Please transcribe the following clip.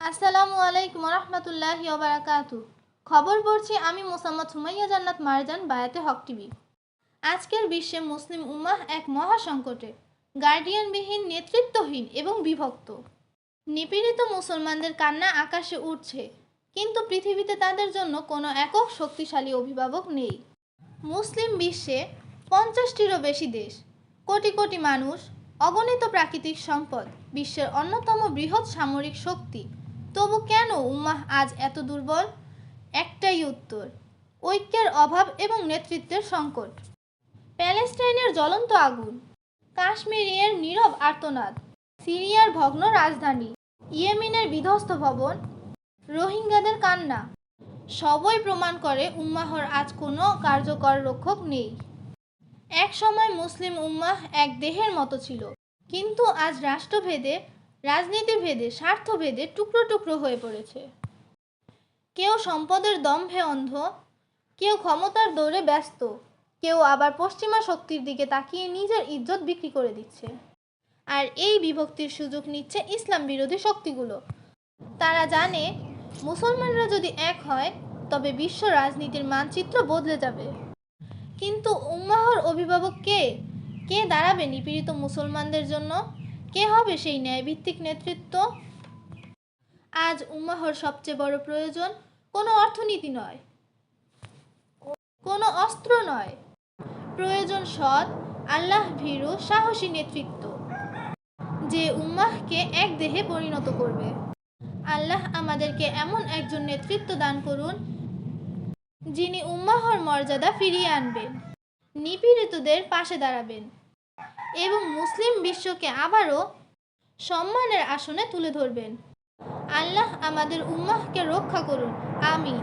আসসালামু আলাইকুম রহমতুল্লাহ বারাকাতু খবর পড়ছি আমি মোসাম্মদ সুমাইয়া জান্নাত মারজান, বায়াতে হক টিভি। আজকের বিশ্বে মুসলিম উম্মাহ এক মহাসংকটে। গার্ডিয়ানবিহীন, নেতৃত্বহীন এবং বিভক্ত। নিপীড়িত মুসলমানদের কান্না আকাশে উঠছে কিন্তু পৃথিবীতে তাদের জন্য কোনো একক শক্তিশালী অভিভাবক নেই। মুসলিম বিশ্বে পঞ্চাশটিরও বেশি দেশ, কোটি কোটি মানুষ, অগণিত প্রাকৃতিক সম্পদ, বিশ্বের অন্যতম বৃহৎ সামরিক শক্তি। তবু কেন উম্মাহ আজ এত দুর্বল? একটাই উত্তর, ঐক্যের অভাব এবং নেতৃত্বের সংকট। প্যালেস্টাইনের জ্বলন্ত আগুন কাশ্মীরের নীরব আর্তনাদ, সিরিয়ার ভগ্ন রাজধানী, ইয়েমিনের বিধ্বস্ত ভবন, রোহিঙ্গাদের কান্না, সবই প্রমাণ করে উম্মাহর আজ কোনো কার্যকর রক্ষক নেই। এক সময় মুসলিম উম্মাহ এক দেহের মতো ছিল, কিন্তু আজ রাষ্ট্রভেদে রাজনীতিভেদে স্বার্থভেদে টুকরো টুকরো হয়ে পড়েছে। কেউ সম্পদের দম্ভে অন্ধ, কেউ ক্ষমতার দৌড়ে ব্যস্ত, কেউ আবার পশ্চিমা শক্তির দিকে তাকিয়ে নিজের ইজ্জত বিক্রি করে দিচ্ছে। আর এই বিভক্তির সুযোগ নিচ্ছে ইসলাম বিরোধী শক্তিগুলো। তারা জানে, মুসলমানরা যদি এক হয়, তবে বিশ্ব রাজনীতির মানচিত্র বদলে যাবে। কিন্তু উম্মাহর অভিভাবক কে? কে দাঁড়াবে নিপীড়িত মুসলমানদের জন্য? কে হবে সেই ন্যায়ভিত্তিক নেতৃত্ব? আজ উম্মাহর সবচেয়ে বড় প্রয়োজন কোনো অর্থনীতি নয়, কোনো অস্ত্র নয়। প্রয়োজন সৎ, আল্লাহ ভীরু, সাহসী নেতৃত্ব, যে উম্মাহকে এক দেহে পরিণত করবে। আল্লাহ আমাদেরকে এমন একজন নেতৃত্ব দান করুন, যিনি উম্মাহর মর্যাদা ফিরিয়ে আনবেন, নিপীড়িতদের পাশে দাঁড়াবেন। এবং মুসলিম বিশ্বকে আবারও সম্মানের আসনে তুলে ধরবেন। আল্লাহ আমাদের উম্মাহকে রক্ষা করুন। আমিন।